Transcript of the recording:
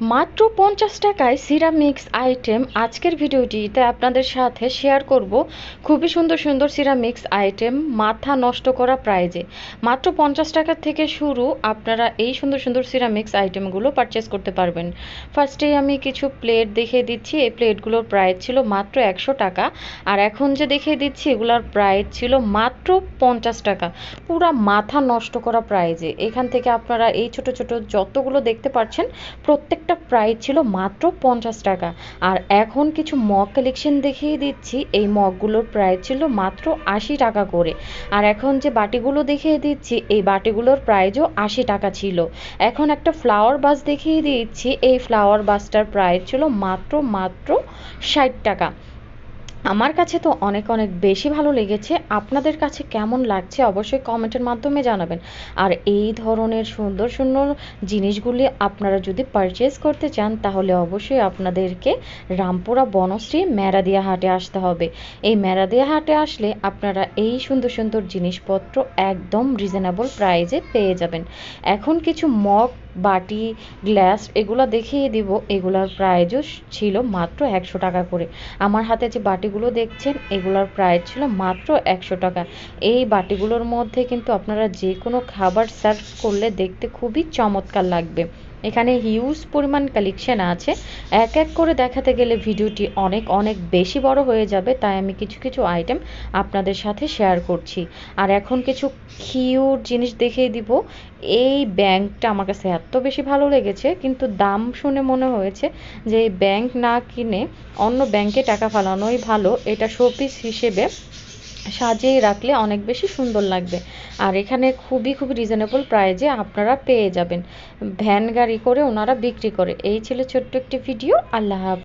মাত্র পঞ্চাশ টাকায় সিরামিক্স আইটেম আজকের ভিডিওটিতে আপনাদের সাথে শেয়ার করব। খুবই সুন্দর সুন্দর সিরামিক্স আইটেম, মাথা নষ্ট করা প্রাইজে। মাত্র পঞ্চাশ টাকা থেকে শুরু আপনারা এই সুন্দর সুন্দর সিরামিক্স আইটেমগুলো পারচেস করতে পারবেন। ফার্স্টেই আমি কিছু প্লেট দেখিয়ে দিচ্ছি। এই প্লেটগুলোর প্রাইস ছিল মাত্র একশো টাকা। আর এখন যে দেখিয়ে দিচ্ছি, এগুলোর প্রাইস ছিল মাত্র পঞ্চাশ টাকা। পুরা মাথা নষ্ট করা প্রাইজে এখান থেকে আপনারা এই ছোট ছোট যতগুলো দেখতে পাচ্ছেন প্রত্যেকটা প্রাইস ছিল মাত্র পঞ্চাশ টাকা। আর এখন কিছু মগ কালেকশন দেখিয়ে দিচ্ছি। এই মগগুলোর প্রাইস ছিল মাত্র আশি টাকা করে। আর এখন যে বাটিগুলো দেখিয়ে দিচ্ছি, এই বাটিগুলোর প্রাইসও আশি টাকা ছিল। এখন একটা ফ্লাওয়ার বাস দেখিয়ে দিচ্ছি। এই ফ্লাওয়ার বাসটার প্রাইস ছিল মাত্র মাত্র ষাট টাকা। আমার কাছে তো অনেক অনেক বেশি ভালো লেগেছে। আপনাদের কাছে কেমন লাগছে অবশ্যই কমেন্টের মাধ্যমে জানাবেন। আর এই ধরনের সুন্দর সুন্দর জিনিসগুলি আপনারা যদি পারচেস করতে চান, তাহলে অবশ্যই আপনাদেরকে রামপুরা বনশ্রী মেরাদিয়া হাটে আসতে হবে। এই মেরাদিয়া হাটে আসলে আপনারা এই সুন্দর সুন্দর জিনিসপত্র একদম রিজনেবল প্রাইজে পেয়ে যাবেন। এখন কিছু মগ বাটি, গ্লাস এগুলো দেখিয়ে দিব। এগুলোর প্রাইজও ছিল মাত্র একশো টাকা করে। আমার হাতে যে বাটিগুলো দেখছেন, এগুলোর প্রাইজ ছিল মাত্র একশো টাকা। এই বাটিগুলোর মধ্যে কিন্তু আপনারা যে কোনো খাবার সার্ভ করলে দেখতে খুবই চমৎকার লাগবে। এখানে হিউজ পরিমাণ কালেকশন আছে। এক এক করে দেখাতে গেলে ভিডিওটি অনেক অনেক বেশি বড় হয়ে যাবে, তাই আমি কিছু কিছু আইটেম আপনাদের সাথে শেয়ার করছি। আর এখন কিছু কিউট জিনিস দেখিয়ে দিব। এই ব্যাংকটা আমার কাছে এত বেশি ভালো লেগেছে, কিন্তু দাম শুনে মনে হয়েছে যে এই ব্যাংক না কিনে অন্য ব্যাংকে টাকা ফালানোই ভালো। এটা শোপিস হিসেবে সাজিয়ে রাখলে অনেক বেশি সুন্দর লাগবে। আর এখানে খুবই খুবই রিজনেবল প্রাইজে আপনারা পেয়ে যাবেন। ভ্যান গাড়ি করে ওনারা বিক্রি করে। এই ছিল ছোট্ট একটি ভিডিও আল্লাহ